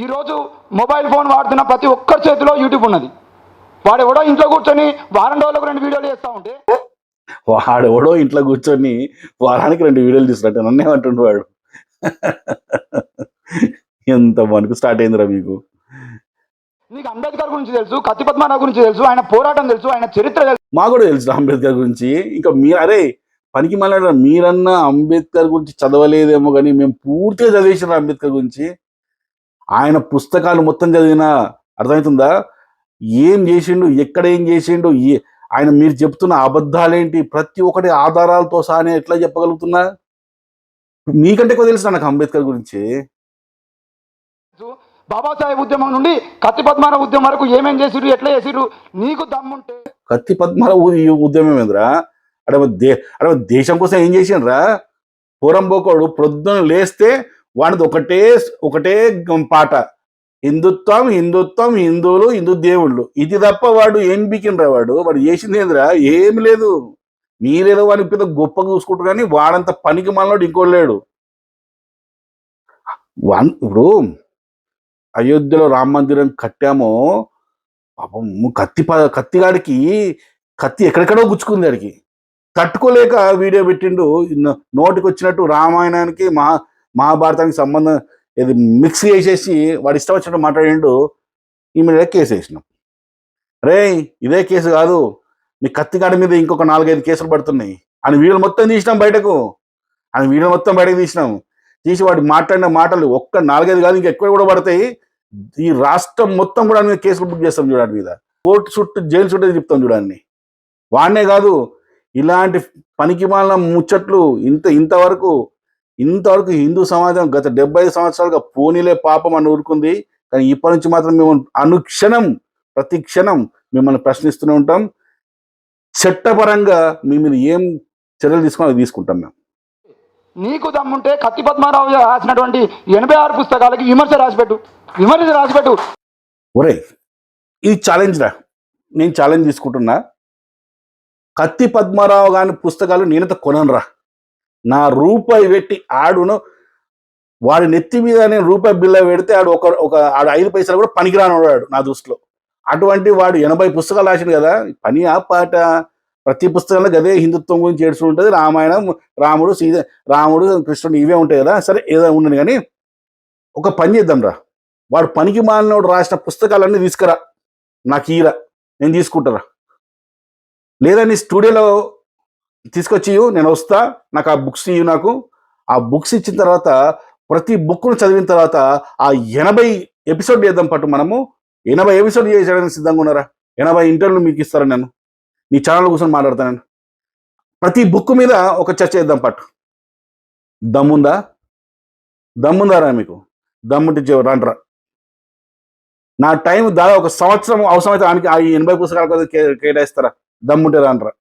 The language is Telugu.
ఈరోజు మొబైల్ ఫోన్ వాడుతున్న ప్రతి ఒక్కరి చేతిలో యూట్యూబ్ ఉన్నది. వాడు ఎవడో ఇంట్లో కూర్చొని వారం రోజులకు రెండు వీడియోలు చేస్తూ ఉంటే వాడెవడో ఇంట్లో కూర్చొని వారానికి రెండు వీడియోలు తీసుకున్నట్టు నన్ను ఏమంటుండు వాడు? ఎంత మనకు స్టార్ట్ అయిందిరా మీకు? నీకు అంబేద్కర్ గురించి తెలుసు కత్తి పద్మనాభ గురించి తెలుసు ఆయన పోరాటం తెలుసు ఆయన చరిత్ర తెలుసు. మా కూడా తెలుసు అంబేద్కర్ గురించి. ఇంకా మీరు అరే పనికి మళ్ళీ మీరన్నా అంబేద్కర్ గురించి చదవలేదేమో కానీ మేము పూర్తిగా చదివేసిన అంబేద్కర్ గురించి. ఆయన పుస్తకాలు మొత్తం చదివిన అర్థమవుతుందా? ఏం చేసిండు? ఎక్కడ ఏం చేసిండు? ఏ ఆయన మీరు చెప్తున్న అబద్ధాలేంటి? ప్రతి ఒక్కటి ఆధారాలతో సహా నేను ఎట్లా చెప్పగలుగుతున్నా? మీకంటే ఎక్కువ తెలుసు నాకు అంబేద్కర్ గురించి. బాబాసాహెబ్ ఉద్యమం నుండి కత్తి పద్మనాభ ఉద్యమం వరకు ఏమేం చేసిర్రు? ఎట్లా చేసిర్రు? నీకు దమ్ముంటే. కత్తి పద్మాల ఉద్యమం ఏందిరా? అక్కడ దే అక్కడ దేశం కోసం ఏం చేసిండ్రా? పోరంబోకోడు ప్రొద్దున లేస్తే వాడిది ఒకటే ఒకటే గం- పాట. హిందుత్వం హిందుత్వం హిందువులు హిందూ దేవుళ్ళు. ఇది తప్ప వాడు ఏం బికిండ్రా వాడు? వాడు చేసింది ఏందిరా? ఏం లేదు. మీరేదో వాడిని పెద్ద గొప్పగా చూసుకుంటారు కానీ వాడంత పనికి మనలోడు ఇంకోటి లేడు. వన్ ఇప్పుడు అయోధ్యలో రామ మందిరం కట్టామో పాపం కత్తి ప- కత్తిగాడికి కత్తి ఎక్కడెక్కడో గుచ్చుకుంది ఆడికి. తట్టుకోలేక వీడియో పెట్టిండు. నోటికి వచ్చినట్టు రామాయణానికి మహా మహాభారతానికి సంబంధం ఇది మిక్స్ చేసేసి వాడు ఇష్టం వచ్చినట్టు మాట్లాడిండు ఈమె కేసు వేసినాం. రే ఇదే కేసు కాదు మీ కత్తికాడ మీద ఇంకొక నాలుగైదు కేసులు పడుతున్నాయి. అని వీడియోలు మొత్తం తీసినాం బయటకు. అని వీడియో మొత్తం బయటకు తీసినాం. తీసి వాడు మాట్లాడిన మాటలు ఒక్క నాలుగైదు కాదు ఇంకా ఎక్కువ కూడా పడతాయి. ఈ రాష్ట్రం మొత్తం కూడా మీద కేసులు బుక్ చేస్తాం చూడాడి మీద. కోర్టు చుట్టూ జైలు చుట్టూ చెప్తాం చూడండి వాడినే కాదు ఇలాంటి పనికి మాలిన ముచ్చట్లు ఇంత ఇంతవరకు ఇంతవరకు హిందూ సమాజం గత డెబ్బై ఐదు సంవత్సరాలుగా పోనీలే పాపం అని ఊరుకుంది. కానీ ఇప్పటి నుంచి మాత్రం మేము అనుక్షణం ప్రతి క్షణం మిమ్మల్ని ప్రశ్నిస్తూనే ఉంటాం. చట్టపరంగా మీ మీద ఏం చర్యలు తీసుకోవాలో తీసుకుంటాం మేము. నీకు దమ్ముంటే కత్తి పద్మారావు రాసినటువంటి ఎనభై ఆరు పుస్తకాలకి విమర్శ రాసిపెట్టు. విమర్శ రాసిపెట్టు. ఒరే ఇది ఛాలెంజ్ రా. నేను ఛాలెంజ్ తీసుకుంటున్నా. కత్తి పద్మారావు గారి పుస్తకాలు నేనంత కొననురా. నా రూపాయి పెట్టి ఆడును. వాడి నెత్తి మీద నేను రూపాయి బిల్ల పెడితే ఆడు ఒక ఒక ఆడు ఐదు పైసలు కూడా పనికిరాను వాడు నా దృష్టిలో. అటువంటి వాడు ఎనభై పుస్తకాలు రాసిండు కదా పని ఆ పాట ప్రతి పుస్తకంలో గదే హిందుత్వం గురించి ఏడుస్తూ ఉంటుంది రామాయణం రాముడు సీత రాముడు కృష్ణుడు ఇవే ఉంటాయి కదా. సరే ఏదో ఉండదు కానీ ఒక పని చేద్దాం రా. వాడు పనికి మాలినోడు రాసిన పుస్తకాలన్నీ తీసుకురా. నాకు ఈరా నేను తీసుకుంటారా లేదా నీ స్టూడియోలో తీసుకొచ్చి నేను వస్తా నాకు ఆ బుక్స్ ఇవ్వు నాకు. ఆ బుక్స్ ఇచ్చిన తర్వాత ప్రతి బుక్ను చదివిన తర్వాత ఆ ఎనభై ఎపిసోడ్ చేద్దాం పట్టు మనము. ఎనభై ఎపిసోడ్ చేయడానికి సిద్ధంగా ఉన్నారా? ఎనభై ఇంటర్వ్యూలు మీకు ఇస్తారా నేను? నీ ఛానల్ కూర్చొని మాట్లాడతాను నేను. ప్రతి బుక్ మీద ఒక చర్చ చేద్దాం పట్టు. దమ్ముందా? దమ్ముందారా మీకు? దమ్ముంటే చె- రండ్రా నా టైం దాదాపు ఒక సంవత్సరం అవసరమైతే దానికి ఆ ఎనభై పుస్తకాల కోసం కే- కేటాయిస్తారా? దమ్ముంటే రానరా